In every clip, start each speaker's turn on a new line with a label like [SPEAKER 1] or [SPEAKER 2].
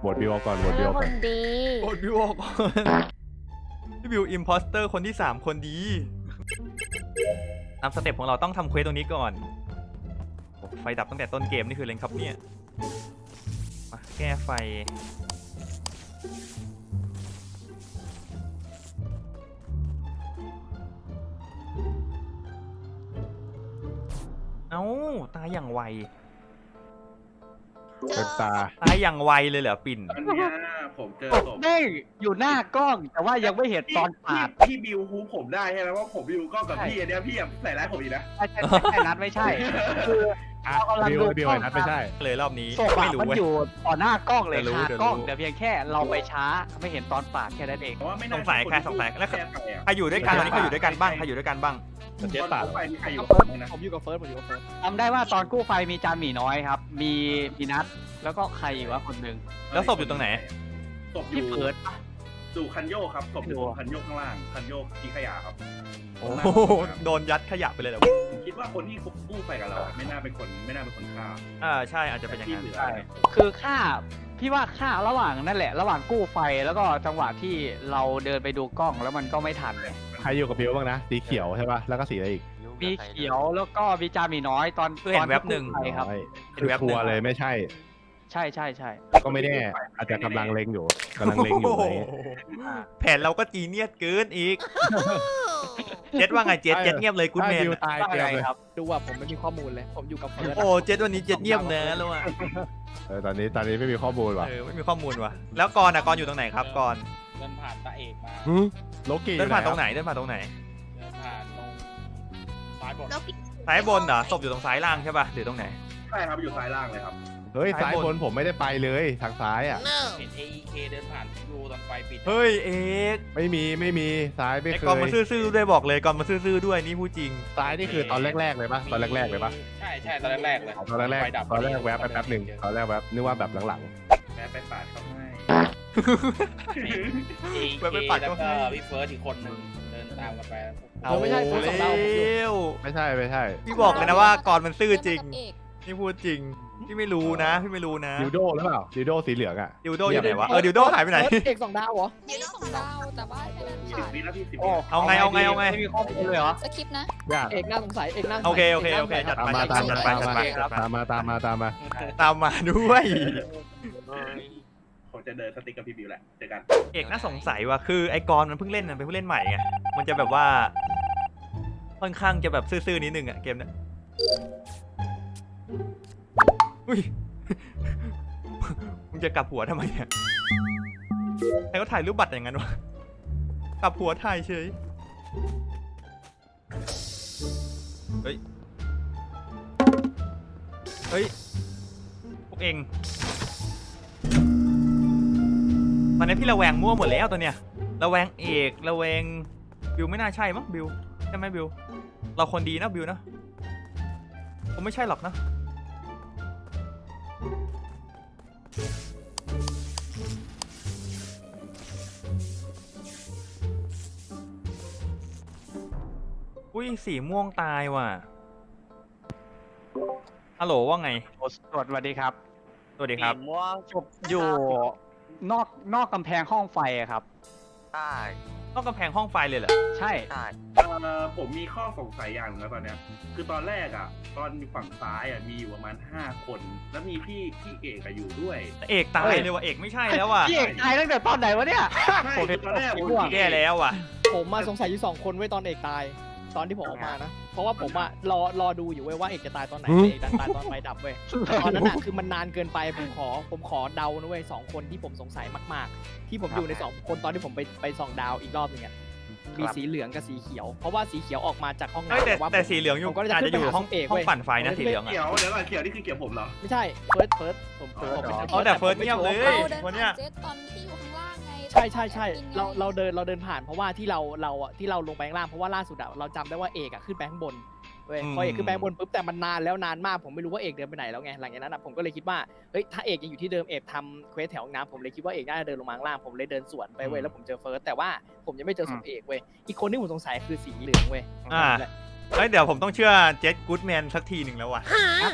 [SPEAKER 1] โหวตบิวเอาก่อนโหวตบิวเอา
[SPEAKER 2] ค
[SPEAKER 1] ก่อน
[SPEAKER 2] นดี
[SPEAKER 3] โอดบิวออกก่อนพี่บิวอิมพอสเตอร์คนที่สามคนดีตามสเต็ปของเราต้องทำเควสตรงนี้ก่อนโอ้ไฟดับตั้งแต่ต้นเกมนี่คืออะไรครับเนี่ยมาแก้ไฟ เอ้า ตายอย่างไว
[SPEAKER 1] เป็นตา
[SPEAKER 3] ตายอย่างไวเลยเหรอปิ่น
[SPEAKER 4] อันเนี้ยผมเจอศพ
[SPEAKER 5] เด้งอยู่หน้ากล้องแต่ว่ายังไม่เห็นตอน
[SPEAKER 4] พี่
[SPEAKER 5] ปาด
[SPEAKER 4] พี่บิวฮูผมได้ใช่ไหมว่าผมบิวก็กับพี่อันเนี้ยพี่อะใส่ร้ายผมอีกนะ
[SPEAKER 5] ไม่ใช่ไม่ใช่นัดไม่ใช่ คือ
[SPEAKER 1] อะ
[SPEAKER 5] เรากำลัง
[SPEAKER 1] บิว
[SPEAKER 5] ดู
[SPEAKER 1] บิว
[SPEAKER 5] กล้
[SPEAKER 1] ไอ้
[SPEAKER 5] อง
[SPEAKER 1] นัดไม่ใช่
[SPEAKER 3] เลยรอบนี้
[SPEAKER 5] ศพ
[SPEAKER 3] ไม่
[SPEAKER 5] อะ
[SPEAKER 3] รู้
[SPEAKER 5] มัน
[SPEAKER 3] เว้ย
[SPEAKER 5] อยู่ต่อหน้ากล้องเลย
[SPEAKER 3] เดี๋ยวรู้
[SPEAKER 5] คา
[SPEAKER 3] เดี๋ยว
[SPEAKER 5] กล้อง
[SPEAKER 3] รู้
[SPEAKER 5] แต่เพียงแค่เราไปช้าไม่เห็นตอนปาดแค่นั้นเอง
[SPEAKER 4] แต่ว่าไม่
[SPEAKER 3] ส
[SPEAKER 4] น่าง
[SPEAKER 3] สัยใครสงสัยแล้ว
[SPEAKER 4] แค่ใครอะ
[SPEAKER 3] ใครอยู่ด้วยกันตอนนี้ใครอยู่ด้วยกันบ้างใครอยู่ด้วยกันบ้าง
[SPEAKER 1] แต่เจ๊ปาด
[SPEAKER 4] ตอนไปมีใครอยู่
[SPEAKER 6] เฟิร์ส
[SPEAKER 4] บ้างนะ
[SPEAKER 6] ผมอยู่กับเฟิร์สผมอยู่กับเฟิร์ส
[SPEAKER 5] จำได้ว่าตอนกู้ไฟมีจานหมีน้อยครับ มีมีนัดแล้วก็ใครอยู่วะคนหนึ่ง
[SPEAKER 3] แล้วศพอยู่ตรงไหน
[SPEAKER 4] ศพอ
[SPEAKER 5] ที่
[SPEAKER 4] ยู่
[SPEAKER 5] เพิร์ด
[SPEAKER 4] สู่คันโยกครับศพอยู่
[SPEAKER 5] ไม่รู้อะ
[SPEAKER 4] คันโยกข้างล่าง คันโยกที่ขยะครับ
[SPEAKER 3] โอ้โหโดนยัดขยะไปเลยเหรอ
[SPEAKER 4] ผมคิดว่าคนที่กู้ไปกับเราอะไม่น่าเป็นคนไม่น่าเป็นคนฆ่า
[SPEAKER 3] อ่าใช่อาจจะเป็นอย่าง
[SPEAKER 4] ที่
[SPEAKER 3] นั้น
[SPEAKER 4] เหลือ
[SPEAKER 5] ใช่คือค่าพี่ว่าค่าระหว่างนั่นแหละ ระหว่างกู้ไฟแล้วก็จังหวะที่เราเดินไปดูกล้องแล้วมันก็ไม่ทันเลย
[SPEAKER 1] ใครอยู่กับบิวบ้างนะ สีเขียวใช่ป่ะ แล้วก็สีอะไรอีก
[SPEAKER 5] มีเขียวแล้วก็มีจานหมีน้อยตอน
[SPEAKER 3] คือเห็
[SPEAKER 5] ตอน
[SPEAKER 3] แวบหนึ่ง
[SPEAKER 5] กู้ไฟครับ
[SPEAKER 1] น้อย
[SPEAKER 3] เห็น
[SPEAKER 1] คือ
[SPEAKER 3] แวบหนึ่ง
[SPEAKER 1] ทัวร์เลยไม่ใช่
[SPEAKER 5] ใช่ใช่ใช่
[SPEAKER 1] ก็ไม่แน่อาจจะกำลังเล็งอยู่กำลังเล็งอยู่อะไรอย่างเงี้ย
[SPEAKER 5] อ่า
[SPEAKER 3] แผนเราก็จีเนียสเกินอีก เจ็ดว่าไงเจ็ดเจ็ดเงียบเลยกูด
[SPEAKER 1] ถ้า
[SPEAKER 3] แมน
[SPEAKER 1] บิวตาย
[SPEAKER 5] ว่า
[SPEAKER 1] เตรีย
[SPEAKER 5] ไง
[SPEAKER 1] มเลย
[SPEAKER 5] ครับ
[SPEAKER 6] ดูว่าผมไม่มีข้อมูลเลย ผมอยู่กับเฟิร์ส
[SPEAKER 3] โอ้เจ็ดวันนี้เจ็ดเงียบเนอะแล้วอะ
[SPEAKER 1] เออตอนนี้ตอนนี้ไม่มีข้อมูลว่ะ
[SPEAKER 3] เออไม่มีข้อมูลว่ะแล้วกรณ์อะกรณ์อยู่ตรงไหนครับกรณ์
[SPEAKER 7] เดินผ่านตาเอกมา
[SPEAKER 1] หึโลกี้
[SPEAKER 3] เดินผ่านตรง
[SPEAKER 1] ไห
[SPEAKER 3] ไหนเดินผ่านตรงไหน
[SPEAKER 7] เดินผ่านตรงซ้ายบน
[SPEAKER 2] แล้วพี่
[SPEAKER 3] ซ้ายบนเหรอศพอยู่ตรงซ้ายล่างใช่ป่ะหรือตรงไหน
[SPEAKER 4] ใช่ครับอยู่ซ้ายล่างเลยครับ
[SPEAKER 1] เฮ้ย
[SPEAKER 3] ซ้า
[SPEAKER 1] ซ้ายย
[SPEAKER 3] บบน
[SPEAKER 1] นผมไม่ได้ไปเลยทางซ้ายอะ
[SPEAKER 7] เห็น AEK เดินผ่านดูตอนไฟปิด
[SPEAKER 3] เฮ้ยเอก
[SPEAKER 1] ไม่มีไม่มีซ้ายไม่
[SPEAKER 3] ไอ้
[SPEAKER 1] เค
[SPEAKER 3] กรณ์
[SPEAKER 1] ย
[SPEAKER 3] มาซื่อๆด้วยบอกเลยกรณ์มาซื่อๆด้วยนี่พูดจริง
[SPEAKER 1] ซ้ายนี่คือตอนแรกๆเลยปะตอนแรกๆเลยปะ
[SPEAKER 7] ใช่ใช่ตอนแรกๆเลย
[SPEAKER 1] ตอนแรก
[SPEAKER 7] ไฟดับ
[SPEAKER 1] ๆตอนแรกแวบไปแป๊บหนึ่งตอนแรกแวบนึกว่าแบบหลัง
[SPEAKER 4] แม่ไปปาดเขาให้
[SPEAKER 7] เอ
[SPEAKER 3] ไว้ไปปัด
[SPEAKER 7] แล้ว
[SPEAKER 3] ก็
[SPEAKER 7] ก็
[SPEAKER 3] ให้
[SPEAKER 7] พี่เฟิร์สอีกคนหนึ่งเดินตามกันไป
[SPEAKER 3] เอาเร็ว
[SPEAKER 1] ๆไม่ใช่ไม่ใช่
[SPEAKER 3] พี่บอกเลยนะว่ากรณ์มันซื่อจริง
[SPEAKER 2] เอก
[SPEAKER 3] นี่พูดจริง พี่ไม่รู้นะ พี่ไม่รู้นะ
[SPEAKER 1] ดิวโดหรือเปล่าดิวโดสีเหลืองอะ
[SPEAKER 3] ดิวโดอยู่ไหนวะ เออ ดิวโดหายไปไหน
[SPEAKER 6] เฟิร์สเอกสองดาวเหรอ
[SPEAKER 2] ไม่ได้ส่งดาวแต่ว่าแค่นั้น
[SPEAKER 4] สิบ
[SPEAKER 2] ค่ะ
[SPEAKER 4] วินาทีสิบ
[SPEAKER 5] โอ้
[SPEAKER 4] วิ
[SPEAKER 3] เอาไง เอาไง เอาไง
[SPEAKER 5] ไม่มีข้อมูลเลยเหรอ
[SPEAKER 2] สคริปต์นะ
[SPEAKER 1] ยาก
[SPEAKER 6] เอกน่าสงสัยเอกน่าสงสัย
[SPEAKER 3] โอเค โอเค โอเค
[SPEAKER 6] ก
[SPEAKER 3] จัด
[SPEAKER 6] น่าสง
[SPEAKER 3] ไป
[SPEAKER 6] สัย
[SPEAKER 3] จัด
[SPEAKER 1] ตาม
[SPEAKER 3] ไป
[SPEAKER 1] มา
[SPEAKER 3] จัดไปจัดไป
[SPEAKER 1] ตามมาตามมาตามมา
[SPEAKER 3] ตามมาด้วย
[SPEAKER 4] ผมจะเดินสติ๊กกับพี่บิวแหละ เจอกัน
[SPEAKER 3] เอกน่าสงสัยว่ะ คือไอ้กรณ์มันเพิ่งเล่นมันเป็นผู้เล่นใหม่ไง มันจะแบบว่า ค่อนข้างจะแบบซื่อๆนิดนึงอะเกมเนี้ย อุ้ย มึงจะกลับหัวทำไมเนี่ยใครก็ถ่ายรูปบัตรอย่างนั้นวะ กลับหัวถ่ายเฉย เฮ้ย เฮ้ย พวกเอง ตอนนี้พี่ระแวงมั่วหมดแล้วตัวเนี้ย ระแวงเอก ระแวง บิวไม่น่าใช่มั้งบิว ใช่ไหมบิว เราคนดีนะบิวนะผมไม่ใช่หรอกนะ อุ้ยสีม่วงตายว่ะฮัลโหลว่าไง
[SPEAKER 5] สวัสดีครับ
[SPEAKER 3] สวัสดีครับ
[SPEAKER 5] ศพอยู่นอกนอกกำแพงห้องไฟอะครับ
[SPEAKER 3] ต้องกำแพงห้องไฟเลยเหรอ
[SPEAKER 5] ใช่
[SPEAKER 4] เอ่อผมมีข้อสงสัยอย่างหนึงแล้วตอนเนี้ย คือตอนแรกอะ ตอนฝั่งซ้ายอะมีอยู่ประมาณห้าคน แล้วมีพี่พี่เอกอะอยู่ด้วย
[SPEAKER 3] เอกตายเลยว่ะ เอกไม่ใช่แล้วว่ะ
[SPEAKER 5] พี่เอกตายตั้งแต่ตอนไหนวะเนี่ย
[SPEAKER 4] ใช่
[SPEAKER 5] ผมเห็น
[SPEAKER 4] ตอนแรกผม
[SPEAKER 5] ม่วง
[SPEAKER 3] แย่แล้วว่ะ
[SPEAKER 6] ผมมาสงสัยอยู่สองคนไว้ตอนเอกตาย ตอนที่ผมออกมานะ เพราะว่าผมอะรอรอดูอยู่เว้ยว่าเอกจะตายตอนไหน
[SPEAKER 1] หืม
[SPEAKER 6] เอกดันตายตอนไฟดับเว้ยตอนนั้นอะคือมันนานเกินไปผมขอผมขอเดานะเว้ยสองคนที่ผมสงสัยมาก ๆ ที่ผมอยู่ในสองคนตอนที่ผมไปไปส่องดาวอีกรอบหนึงอะมีสีเหลืองกับสีเขียว เพราะว่าสีเขียวออกมาจากห้อง
[SPEAKER 3] เอ้ย
[SPEAKER 6] น้ำ
[SPEAKER 3] แต่
[SPEAKER 6] ว่า
[SPEAKER 3] แต่
[SPEAKER 6] ผม
[SPEAKER 3] สีเหลืองอยู่
[SPEAKER 6] ผมก็จะ
[SPEAKER 3] อาจจะอยู่
[SPEAKER 6] ขึ้นไปหา
[SPEAKER 3] ห้อง
[SPEAKER 6] เอก
[SPEAKER 3] ห้อ
[SPEAKER 6] เว้
[SPEAKER 3] ง
[SPEAKER 6] ย
[SPEAKER 3] ปั่นไฟนะสีเหลืองอะ
[SPEAKER 4] เขียวเดี๋ยวก่อนเขียวนี่คือเขียวผมเหรอ
[SPEAKER 6] ไม่ใช่เฟิร์สเฟิร์สผมผมผมเป็น
[SPEAKER 3] อ๋อแต่เฟิร์สเงียบเลย
[SPEAKER 2] เราเดิน
[SPEAKER 3] วันเนี้
[SPEAKER 2] ผ่าย นเจ็ตตอนที่
[SPEAKER 6] ใช่ใช่ใช่เราเราเดินเราเดินผ่านเพราะว่าที่เราเราอะที่เราลงไปข้างล่างเพราะว่าล่าสุดอะเราจำได้ว่าเอกอะขึ้นไปข้างบนเว้ยพอเอกขึ้นไปข้างบนปุ๊บแต่มันนานแล้วนานมากผมไม่รู้ว่าเอกเดินไปไหนแล้วไงหลังจากนั้นอะผมก็เลยคิดว่าเฮ้ยถ้าเอกยังอยู่ที่เดิมเอกทำเควสแถวห้องน้ำผมเลยคิดว่าเอกน่าจะเดินลงมาข้างล่างผมเลยเดินสวนไปเว้ยแล้วผมเจอเฟิร์สแต่ว่าผมยังไม่เจอศพเอกเว้ยอีกคนที่ผมสงสัยคือสีเหลืองเว้ย
[SPEAKER 3] อ่า เฮ้ยเดี๋ยวผมต้องเชื่อเจ็ดกู๊ดแมนสักทีหนึ่งแล้วว่ะ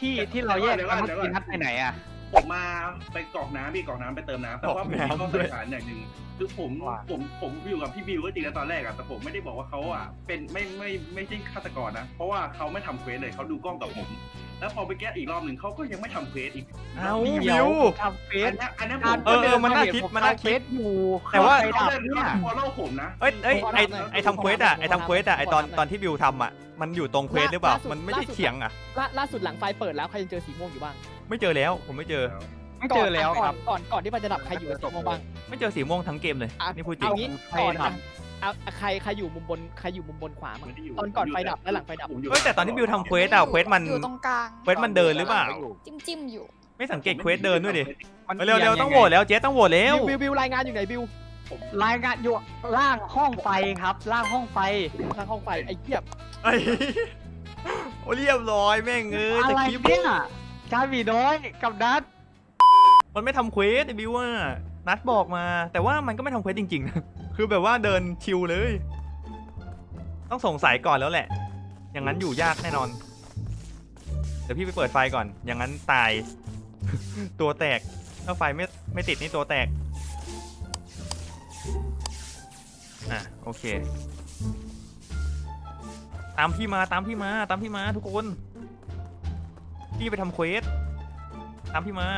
[SPEAKER 5] ที่ที่เราแยกกั
[SPEAKER 4] น
[SPEAKER 5] เมื่อกี้นัดไปไหนอะ
[SPEAKER 4] ผมมาไปกรอกน้ำพี่กรอกน้ำไปเติมน้ำแต่ว่าผมมี
[SPEAKER 3] กรอก
[SPEAKER 4] ข้อ
[SPEAKER 3] น้ำ
[SPEAKER 4] สั
[SPEAKER 3] ด้
[SPEAKER 4] น
[SPEAKER 3] วย
[SPEAKER 4] นิษฐานอย่างหนึ่งคือผม
[SPEAKER 5] ว่า
[SPEAKER 4] ผมผมอยู่กับพี่บิวก็จริงนะตอนแรกอะแต่ผมไม่ได้บอกว่าเขาอะเป็นไม่ไม่ไม่ใช่ฆาตกรนะ เพราะว่าเขาไม่ทำเควสเลยเขาดูกล้องกับผม แล้วพอไปแก้อีกรอบหนึ่งเขาก็ยังไม่ทำเควสอีก
[SPEAKER 3] เอ้า
[SPEAKER 4] พี่
[SPEAKER 3] บิว
[SPEAKER 5] ทำเฟ
[SPEAKER 4] อั
[SPEAKER 5] ซ
[SPEAKER 4] นเนี้ยอันเนี้ยผ
[SPEAKER 5] การ
[SPEAKER 4] ม
[SPEAKER 3] เออเออมันน่าคิดมันน่าคิด
[SPEAKER 5] เฟซอยู่
[SPEAKER 3] แต่ว่า
[SPEAKER 5] ไฟ
[SPEAKER 4] เขา
[SPEAKER 5] ดับ
[SPEAKER 4] เล่น
[SPEAKER 5] เนี่ย
[SPEAKER 4] ฟอลโล่ผมนะ
[SPEAKER 3] เอ้ยเอ้ยไอ
[SPEAKER 6] ขอถามหน่อย
[SPEAKER 3] ไอทำเควสอะไอทำเควสอะไอตอน
[SPEAKER 6] ขอถามหน่อย
[SPEAKER 3] ตอนที่บิวทำอะมันอยู่ตรงเควสหรือเปล่า
[SPEAKER 6] ล่าสุด
[SPEAKER 3] มันไม่ได้
[SPEAKER 6] ล่าสุด
[SPEAKER 3] เฉียงอะ
[SPEAKER 6] ล่าล่าสุดหลังไฟเปิดแล้วใครยังเจอสีม่วงอยู่บ้าง
[SPEAKER 3] ไม่เจอแล้วผมไม่เจอ
[SPEAKER 5] ไม่เจอแล้วครับ
[SPEAKER 6] ก่อนก่อนที่มันจะดับใครอยู่กับสีม่วงบ้าง
[SPEAKER 3] ไม่เจอสีม่วงทั้งเกมเลย
[SPEAKER 6] อะ
[SPEAKER 3] นี่พูดจริง
[SPEAKER 6] เอางี้
[SPEAKER 5] ไฟ
[SPEAKER 6] ก่อน
[SPEAKER 5] ดั
[SPEAKER 6] นะ
[SPEAKER 5] บ
[SPEAKER 6] เอาใครใครอยู่มุมบนใครอยู่มุมบนขวามั้ง
[SPEAKER 4] ไม่ได้ยู่
[SPEAKER 6] ตอนก่อนไฟดับและหลังไฟดับ
[SPEAKER 4] ผมยู่
[SPEAKER 3] เฮ้ยแต่ตอนที่บิวทำเควสอะเควสมัน
[SPEAKER 2] อยู่ตรงกลาง
[SPEAKER 3] เควสมันเดินหรือเปล่า
[SPEAKER 2] จิ้มจิ้มๆอยู่
[SPEAKER 3] ไม่สังเกตเควสเดินด้วยดิ
[SPEAKER 5] มัน
[SPEAKER 3] เร็วเร็วๆต้องโหวตแล้วเจ๊ต้องโหวตแล้ว
[SPEAKER 6] บิวบิวบิวรายงานอยู่ไหนบิว
[SPEAKER 5] รายงานอยู่ล่างห้องไฟครับ ล่างห้องไฟ
[SPEAKER 6] ทางห้องไฟไอ้เหี้ย
[SPEAKER 3] ไอ้โอ้เรียบร้อยแม่งเอ้ย
[SPEAKER 5] อะ
[SPEAKER 3] แต่
[SPEAKER 5] ไร
[SPEAKER 3] คลิป
[SPEAKER 5] เนี่ย จาบีน้อยกับนัด
[SPEAKER 3] มันไม่ทำเควสไอ้บิวว่านัดบอกมา แต่ว่ามันก็ไม่ทำเควสจริงๆนะคือแบบว่าเดินชิวเลย ต้องสงสัยก่อนแล้วแหละ อย่างนั้นอยู่ยากแน่นอน เดี๋ยวพี่ไปเปิดไฟก่อน อย่างนั้นตาย ตัวแตก ถ้าไฟไม่ไม่ติดนี่ตัวแตก อะโอเค ตามพี่มาตามพี่มาตามพี่มาทุกคน พี่ไปทำเควสตามพี่มา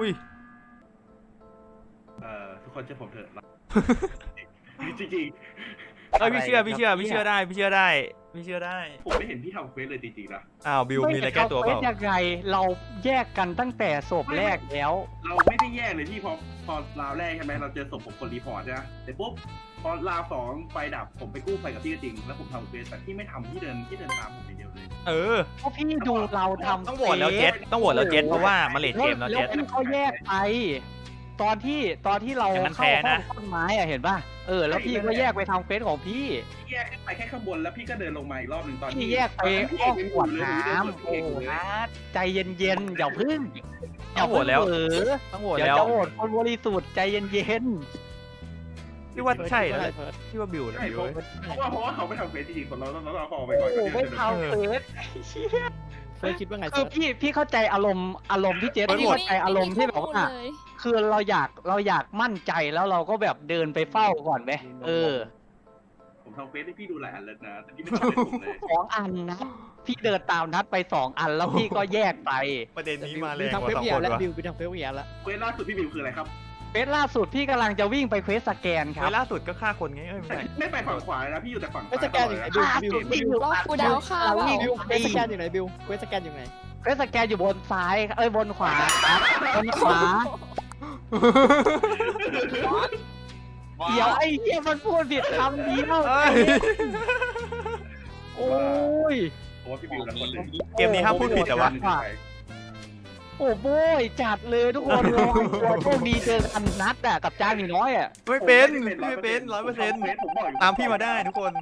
[SPEAKER 3] อุ้ย
[SPEAKER 4] เอ่อทุกคนเชื่อผมเถอะจริง
[SPEAKER 3] เอ้ยพี่เชื่อ
[SPEAKER 5] อะไร
[SPEAKER 3] พี่เชื่อ
[SPEAKER 5] ครับ
[SPEAKER 3] พี่เชื่อได้พี่เชื่อได้ พี่เชื่อได้
[SPEAKER 4] ๆผมไม่เห็นพี่ทำเควสเลยจริงๆนะ
[SPEAKER 3] อ้าวบิวมีอะไรแก้ตัวเปล่า
[SPEAKER 5] ไม่ยังไงเราแยกกันตั้งแต่ศพแรกแล้ว
[SPEAKER 4] เราไม่ได้แยกเลยพี่พอพอราวแรกใช่ไหมเราเจอศพผมคนรีพอร์ตใช่ไหมแต่ปุ๊บพอราวสองไฟดับผมไปกู้ไฟกับพี่ก็จริง แล้วผมทำเควสแต่พี่ไม่ทำพี่เดินพี่เดินตามผมอย่างเดียวเลย
[SPEAKER 3] เออ
[SPEAKER 5] เพราะพี่ดูเราทำ
[SPEAKER 3] ต้องโหวตแล้วเจ็ดต้องโหวตแล้วเจ็ดเพราะว่ามาเลท
[SPEAKER 5] แล้
[SPEAKER 3] เก
[SPEAKER 5] ว
[SPEAKER 3] มแล้ว
[SPEAKER 5] แล้ว
[SPEAKER 3] เจ็ด
[SPEAKER 5] พี่เขาแยกไปตอนที่ตอนที่เรา
[SPEAKER 3] อย่างนั้น
[SPEAKER 5] เข้า
[SPEAKER 3] แพ้
[SPEAKER 5] ห้อ
[SPEAKER 3] นะ
[SPEAKER 5] งต้นไม้อะเห็นป่ะ เออแล้วพี่ก็แยกไปทำเฟซของพี่
[SPEAKER 4] พี่ แยกขึ้นไปแค่ข้างบนแล้วพี่ก็เดินลงมาอีกรอบหนึ่งตอน
[SPEAKER 5] พี่
[SPEAKER 4] ที่
[SPEAKER 5] แยกไป
[SPEAKER 4] ตน
[SPEAKER 5] ห้อง
[SPEAKER 4] ที่
[SPEAKER 5] ขวด
[SPEAKER 4] เอก
[SPEAKER 5] น้
[SPEAKER 4] ยังอยู่เลยำผม
[SPEAKER 5] โอ้
[SPEAKER 4] เดินสวนพี่เอกอยู่เลย
[SPEAKER 5] นะใจเย็นๆอย่าพึ่งอย่า
[SPEAKER 3] ต้องโหว
[SPEAKER 5] พึ่
[SPEAKER 3] ต
[SPEAKER 5] ง
[SPEAKER 3] แล้ว
[SPEAKER 5] เออ
[SPEAKER 3] ต้องโหวต
[SPEAKER 5] เดี๋ยว
[SPEAKER 3] แล้ว
[SPEAKER 5] จะโหวตคนบริสุทธิ์ใจเย็น
[SPEAKER 3] พี่ว่าใช่แล้ว
[SPEAKER 6] เฟิ
[SPEAKER 3] แห
[SPEAKER 6] ร์
[SPEAKER 3] ละ
[SPEAKER 6] ส
[SPEAKER 3] พี่ว่าบิวแล้ว
[SPEAKER 4] ใช่
[SPEAKER 3] บิว
[SPEAKER 4] เพราะเพราะว่าเพราะว่าเขาไม่ทำเควสจริงๆคนเราเราเราพอไป
[SPEAKER 5] ๆ
[SPEAKER 4] ก่อน
[SPEAKER 5] โอ้
[SPEAKER 4] ก่อน
[SPEAKER 5] ไม่
[SPEAKER 4] ที่จะ
[SPEAKER 5] ทำเฟซ
[SPEAKER 6] เฟิร์สคิดว่าไง
[SPEAKER 5] คือ
[SPEAKER 6] เฟิร์ส
[SPEAKER 5] พี่พี่เข้าใจอารมณ์อารมณ์ที่เจ๊
[SPEAKER 3] เฟิร์ส
[SPEAKER 5] พี่
[SPEAKER 3] โหวต
[SPEAKER 5] เข้าใจอารมณ์ที่แบบว่า
[SPEAKER 2] เลย
[SPEAKER 5] คือเราอยากเราอยากมั่นใจแล้วเราก็แบบเดินไปเฝ้าก่อนไหมเออ
[SPEAKER 4] ผมทำเควสให้พี่ดูหลายอันแล้วนะแต่พี่ไม่ทำให้ผมเลย
[SPEAKER 5] สองอันนะพี่เดินตามนัดไปสองอันแล้วพี่ก็แยกไป
[SPEAKER 3] ประเด็นนี้มาแร
[SPEAKER 6] บิว
[SPEAKER 3] ง
[SPEAKER 6] ทำ
[SPEAKER 3] ก
[SPEAKER 6] เคว
[SPEAKER 3] ว่า
[SPEAKER 6] ส
[SPEAKER 3] สอง
[SPEAKER 6] เวีย
[SPEAKER 3] คน
[SPEAKER 6] แล้ว
[SPEAKER 3] วะ
[SPEAKER 6] บิวบิวทำเควสเวียแล้ว
[SPEAKER 4] เควสล่าสุดพี่บิวคืออะไรครับ
[SPEAKER 5] เฟสล่าสุดพี่กำลังจะวิ่งไปเควสสแกนค
[SPEAKER 3] เว
[SPEAKER 5] รับ
[SPEAKER 3] ล่าสุดก็ฆ่าคนไงเอ้ยไม่
[SPEAKER 4] แต่
[SPEAKER 3] ใช่
[SPEAKER 4] ไม่ไปฝั่งขวาเลยนะพี่อยู่แต่ฝั่ง
[SPEAKER 6] เควสสแกนอยู่ไหนบิวบิว
[SPEAKER 5] อะ
[SPEAKER 6] บิว
[SPEAKER 2] รอบกูเดาข้าวเปล่า
[SPEAKER 6] บิวเควสสแกนอยู่ไหนบิวเควสสแกนอยู่ไหน
[SPEAKER 5] เควสสแกนอยู่บนซ้ายเอ้ยบนขวาครับบนขวาเดี๋ยวไอ้เหี้ยมันพูดผิดคำนี้แล้ว
[SPEAKER 3] เอ้ย
[SPEAKER 5] โอ้ย
[SPEAKER 4] ผมว่าพี่บิวนะคนหนึ่ง
[SPEAKER 3] เกมนี้ห้ามพูดผิดแต่ว่า
[SPEAKER 5] โอ้โบยจัดเลยทุกคนรอตัวโชคดีเจอกันนัดอะกับจ้าหมีน้อยอะ
[SPEAKER 3] ไม่เป็นพี่ไม่เป็นร้อยเปอร์เซ็นต์
[SPEAKER 4] ผมบอกอยู่
[SPEAKER 3] ตามพี่มาได้ทุกคน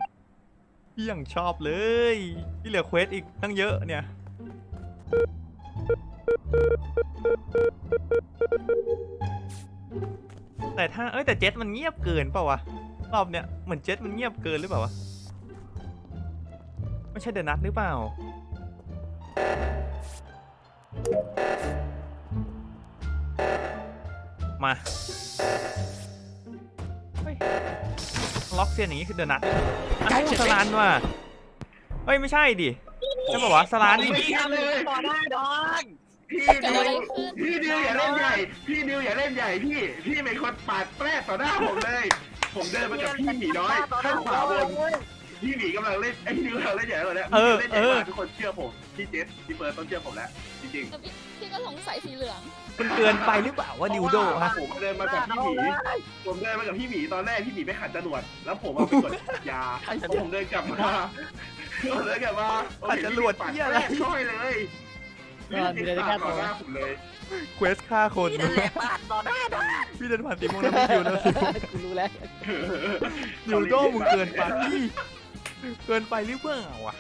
[SPEAKER 3] พี่ยังชอบเลยพี่เหลือเควสอีกตั้งเยอะเนี่ยแต่ถ้าเอ้ยแต่เจ็ตมันเงียบเกินเปล่าวะรอบเนี้ยเหมือนเจ็ตมันเงียบเกินหรือเปล่าวะไม่ใช่เดอะนัทหรือเปล่า มาเฮ้ยล็อกเซียนอย่างนี้คือเดอะนัทอ้าวสลานว่ะเฮ้ย ไม่ใช่ดิใช่ป่าวะสลาน
[SPEAKER 4] พี่เลย
[SPEAKER 5] ต่อได้ดอน
[SPEAKER 4] พี่
[SPEAKER 2] เกิด
[SPEAKER 4] ดิ
[SPEAKER 2] อะไร
[SPEAKER 4] ว
[SPEAKER 2] ขึ้น
[SPEAKER 4] พี่ดิวอย่าเล่นใหญ่ พี่ดิวอย่าเล่นใหญ่พี่ พี่เป็นคนปาดแปรต่อหน้าผมเลย ผมเดินมากับพี่หมีน้อยข้างขวาบน พี่หมีกำลังเล่นไอ้ดิวกำลังเล่นใหญ่เลยเนี่ย
[SPEAKER 3] เออ
[SPEAKER 4] เล่นใหญ่
[SPEAKER 3] เออ
[SPEAKER 4] มากทุกคนเชื่อผมพี่เจสพี่เฟิร์สต้องเชื่อผมแล้วจริง
[SPEAKER 2] แต่พี่พี่ก็สงสัยสีเหลือง
[SPEAKER 3] มันเกินไปหรือเปล่าว่าดิวโดฮะ
[SPEAKER 4] ผมเดินมากับพี่หมีผมเดินมากับพี่หมีตอนแรกพี่หมีไปขัดจรวดแล้วผมเอาไปกดยาแล้วผมเดินกลับมาผมเดินกลับมาโอเค
[SPEAKER 3] ขัดจรวด
[SPEAKER 4] ปัด
[SPEAKER 3] เหี้ยอะไร
[SPEAKER 4] แรกช่วยเลย
[SPEAKER 6] เออมีอะไรจะแก้ตัว
[SPEAKER 4] หน้าผมเลย
[SPEAKER 3] เควสฆ่าคน
[SPEAKER 5] พี่นั่นแหละผ่านต่อได้ดอน
[SPEAKER 3] พี่เดินผ่านสีม่วงแล้วพี่ดิวแล้วสิ
[SPEAKER 6] กูรู้แล้ว
[SPEAKER 3] ดิวโดมึงเกินไป เกินไปหรือเปล่าวะ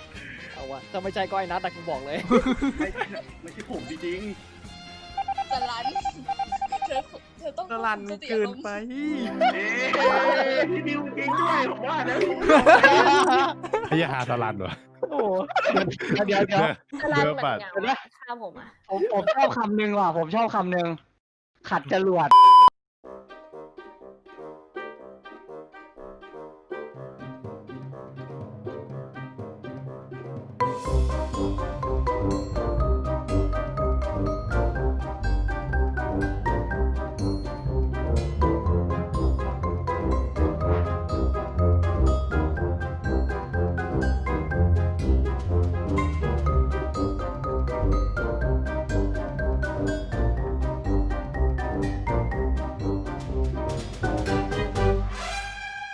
[SPEAKER 6] เอาวะถ้าไม่ใช่ก็ไอ้นัทแต่กูบอกเลย
[SPEAKER 4] ไม่ใช่ไม่ใช่ผมจริง
[SPEAKER 2] สลันเธอเธอต้อง
[SPEAKER 3] สลัน
[SPEAKER 2] ควบคุมสติ
[SPEAKER 3] เกิน
[SPEAKER 2] อารมณ์
[SPEAKER 3] ไป
[SPEAKER 4] ๆเอ๊ะพี่ดิวจริงด้วยผมว่านะ
[SPEAKER 1] ไอ้ยาหาสลันวะ
[SPEAKER 6] เอ
[SPEAKER 5] โอ้เดี๋ยวเดี๋ยว
[SPEAKER 8] สลันเหมือนกันว่าฆ่าผมอะ
[SPEAKER 5] ผมผมชอบคำหนึ่งว่ะผมชอบคำหนึ่งขัดจรวด